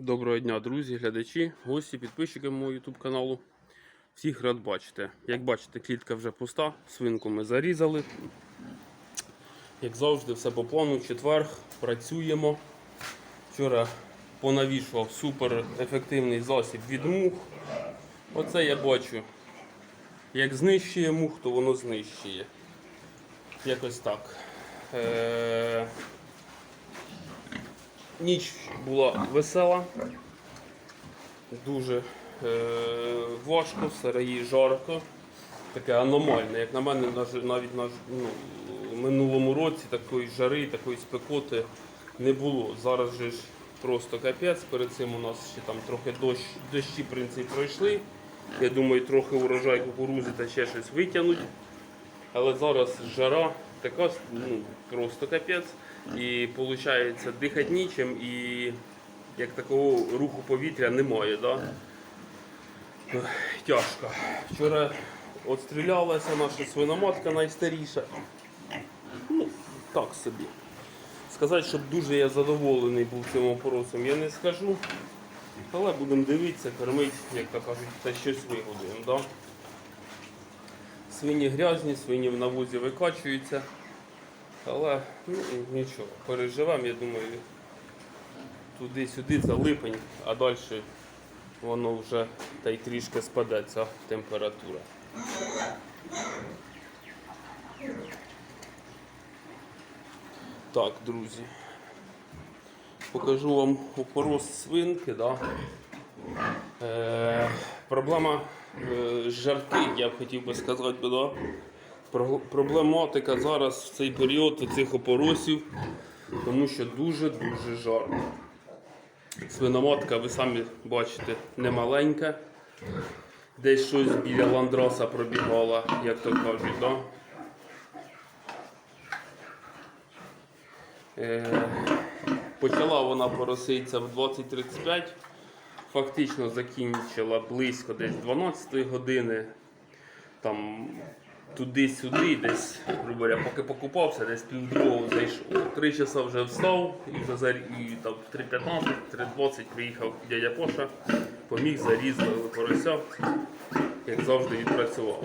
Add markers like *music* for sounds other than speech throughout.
Доброго дня, друзі, глядачі, гості, підписчики мого YouTube каналу. Всіх рад бачити. Як бачите, клітка вже пуста, свинку ми зарізали. Як завжди, все по плану, четвер, працюємо. Вчора понавішував супер ефективний засіб від мух. Оце я бачу. Як знищує мух, то воно знищує. Якось так. Е- Ніч була весела, дуже е, важко, в жарко, таке аномальне. Як на мене, навіть на ну, минулому році такої жари, такої спекоти не було. Зараз же ж просто капець. Перед цим у нас ще там трохи дощ, дощі в принципі, пройшли. Я думаю, трохи урожай кукурузи та ще щось витягнуть. Але зараз жара така, ну, просто капець. І виходить, дихати нічим і як такого руху повітря немає. Да? Тяжко. Вчора отстрілялася наша свиноматка найстаріша. Ну, так собі. Сказати, щоб дуже я задоволений був цим опоросом, я не скажу. Але будемо дивитися, кормити, як то кажуть, та щось вигодуємо. Да? Свині грязні, свині в навозі викачуються. Але ну, нічого, переживемо, я думаю, туди-сюди за липень, а далі воно вже та й трішки спаде ця температура. Так, друзі. Покажу вам опорос свинки. Да? Е, проблема е, жарки, я б хотів би сказати? Про- Проблематика зараз в цей період цих опоросів, тому що дуже-дуже жарко. Свиноматка, ви самі бачите, не маленька. Десь щось біля ландраса пробігала, як то кажуть. Да? Е, почала вона пороситися в 20.35, фактично закінчила близько десь 12 години. Там туди-сюди, десь, грубо говоря, поки покупався, десь півдругого зайшов. Три часа вже встав і, вже зар... і там в 3.15, 3.20 приїхав дядя Поша, поміг, зарізали порося, як завжди відпрацював.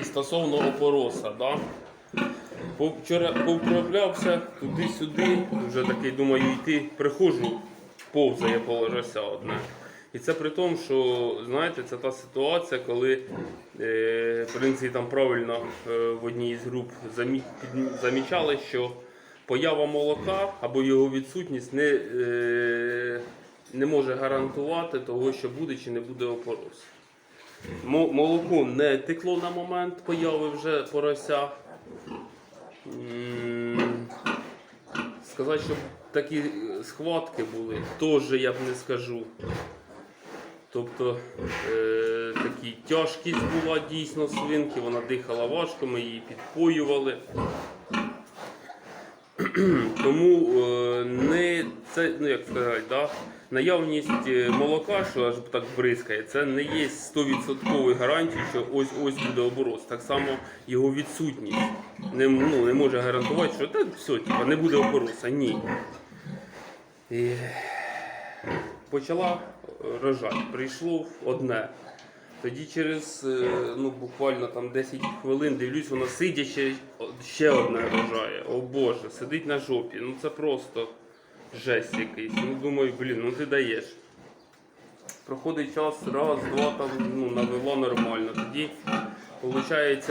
І стосовно опороса, да? Вчора повправлявся туди-сюди, вже такий думаю йти, приходжу, повзає положася одне. І це при тому, що знаєте, це та ситуація, коли е, в принципі там правильно е, в одній із груп замі, замічали, що поява молока або його відсутність не, е, не може гарантувати того, що буде чи не буде опорос. Молоко не текло на момент появи вже порося. Сказати, щоб такі е, схватки були, теж я б не скажу. Тобто е, такі тяжкість була дійсно свинки, вона дихала важко, ми її підпоювали. *clears throat* Тому е, не це, ну як сказати, да, наявність е, молока, що аж так бризкає, це не є 100% гарантією, що ось ось буде оборос. Так само його відсутність не, ну, не може гарантувати, що так все, типа, не буде обороса. Ні. І почала рожати. Прийшло одне. Тоді через е, ну, буквально там 10 хвилин дивлюсь, вона сидячи ще одне рожає. О Боже, сидить на жопі. Ну це просто жесть якийсь. Ну думаю, блін, ну ти даєш. Проходить час, раз, два, там ну, навело нормально. Тоді, виходить,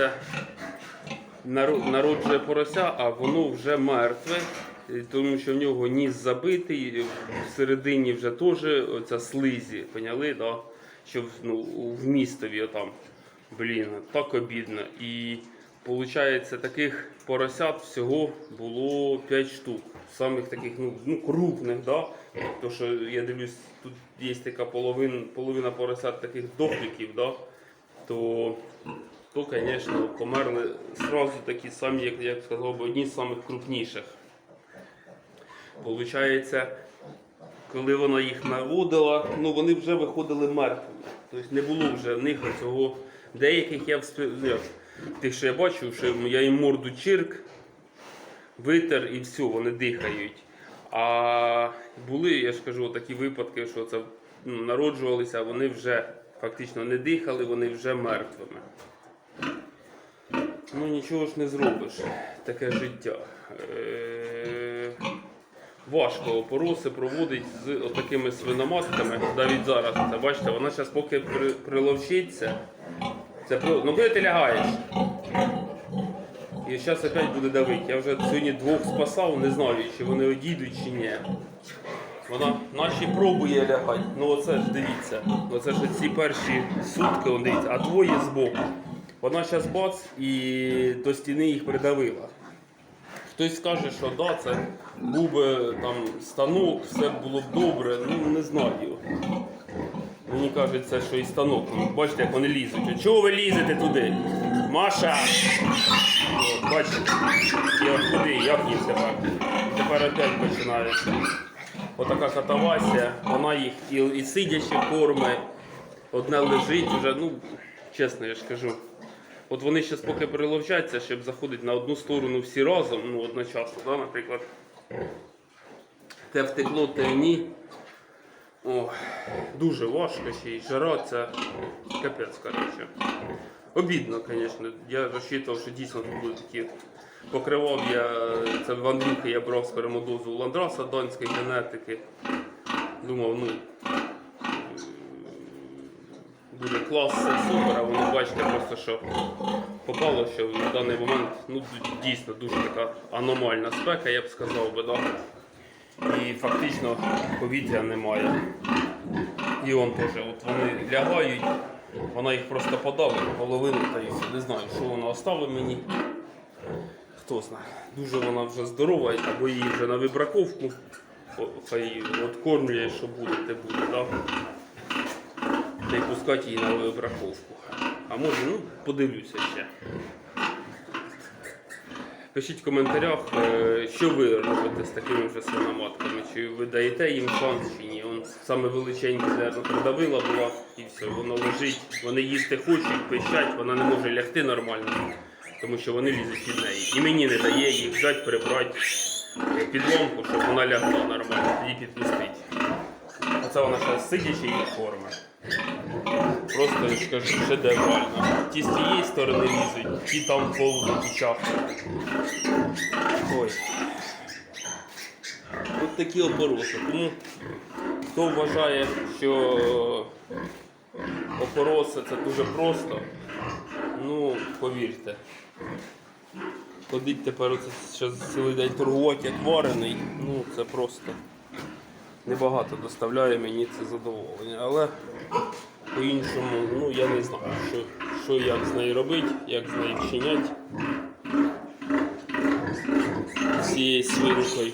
народжує порося, а воно вже мертве, тому що в нього ніс забитий, всередині вже теж оця слизі, поняли, да? що ну, в містові отам. Блін, так обідно. І виходить, таких поросят всього було 5 штук. Самих таких ну, ну, крупних, да? То, що я дивлюсь, тут є така половина, половина поросят таких дохликів, да? то то, звісно, померли сразу такі самі, як я сказав, би, одні з самих крупніших. Получається, коли вона їх наводила, ну вони вже виходили мертвими. Тобто не було вже в них цього. Деяких я ну, тих, що я бачив, що я їм морду чирк, витер і все, вони дихають. А були, я ж кажу, такі випадки, що це ну, народжувалися, вони вже фактично не дихали, вони вже мертвими. Ну нічого ж не зробиш. Таке життя. Е, Важко опороси проводить з отакими свиноматками. Навіть зараз, це бачите, вона зараз поки при, приловчиться. Це ну коли ти лягаєш. І зараз опять буде давити. Я вже сьогодні двох спасав, не знаю, чи вони одійдуть чи ні. Вона наші пробує лягати. Ну оце ж дивіться. Оце ж ці перші сутки, дивіться, а двоє збоку. Вона зараз бац і до стіни їх придавила. Хтось скаже, що да, це був би там станок, все було б добре, ну не знаю. Мені кажеться, що і станок. Ну, Бачите, як вони лізуть. Чого ви лізете туди? Маша! Бачите? От куди, як їм тепер? Тепер опять починається. Отака катавасія, вона їх і, і сидячи кормить, одне лежить вже, ну, чесно, я ж кажу. От вони зараз поки приловчаться, щоб заходити на одну сторону всі разом, ну одночасно, да, наприклад. Те втекло, те ні. О, дуже важко ще й жара, це капець, коротше. Обідно, звісно. Я розчитував, що дійсно тут будуть такі. Покривав я це в Андрюхи, я брав спермодозу у Ландраса данської генетики. Думав, ну буде клас, супер, а воно бачите просто, що попало, що в даний момент ну, дійсно дуже така аномальна спека, я б сказав би, да? і фактично повітря немає. І он теж, от вони лягають, вона їх просто подавить половину та все. Не знаю, що вона оставить мені. Хто знає. Дуже вона вже здорова, або її вже на вибраковку. Хай откормлює, що буде, те буде, да? Й пускати її на вибраковку. А може, ну, подивлюся ще. Пишіть в коментарях, е, що ви робите з такими вже свиноматками. Чи ви даєте їм шанс, чи ні. Он саме величеньке, наверное, придавила була і все, воно лежить, вони їсти хочуть, пищать, вона не може лягти нормально, тому що вони лізуть від неї. І мені не дає їх взяти, прибрати підломку, щоб вона лягла нормально, тоді підпустить. А це вона зараз сидячи і форми. Просто я ж кажу, шедеврально. Ті з тієї сторони лізуть, ті там пол чахнуть. Ой. Ось такі опороси. Тому хто вважає, що опороси це дуже просто, ну повірте. Ходить тепер оце цілий день торгувати як варений, ну це просто небагато доставляє мені це задоволення. Але по-іншому, ну я не знаю, що, що як з нею робити, як з нею вчинять. Цією свинкою.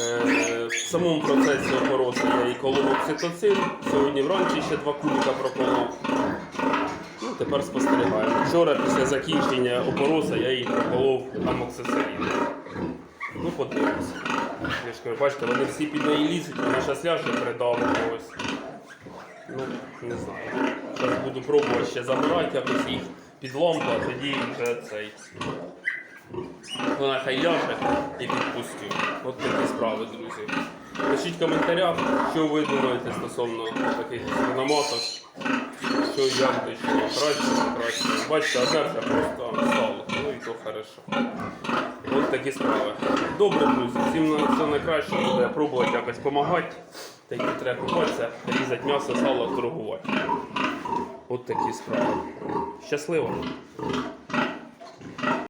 Е, В самому процесі опороси я і колов окситоцин. Сьогодні вранці ще два кубика проколов. Ну, тепер спостерігаємо. Вчора після закінчення опороса я їй проколов амоксицилін. Ну, подивимося. Я ж кажу, бачите, вони всі під неї лізуть, вона зараз ляже когось. Ну, не знаю. Зараз буду пробувати ще забирати якось їх під лампу, а тоді вже цей. Вона хай ляже і підпустю. От такі справи, друзі. Пишіть в коментарях, що ви думаєте стосовно таких наматок. Що як що краще, краще. Бачите, одне все просто стало. І то хорошо. Ось такі справи. Добре, друзі, всім на все найкраще буде пробувати якось допомагати. Та й треба купатися, різати м'ясо, сало, торгувати. От такі справи. Щасливо!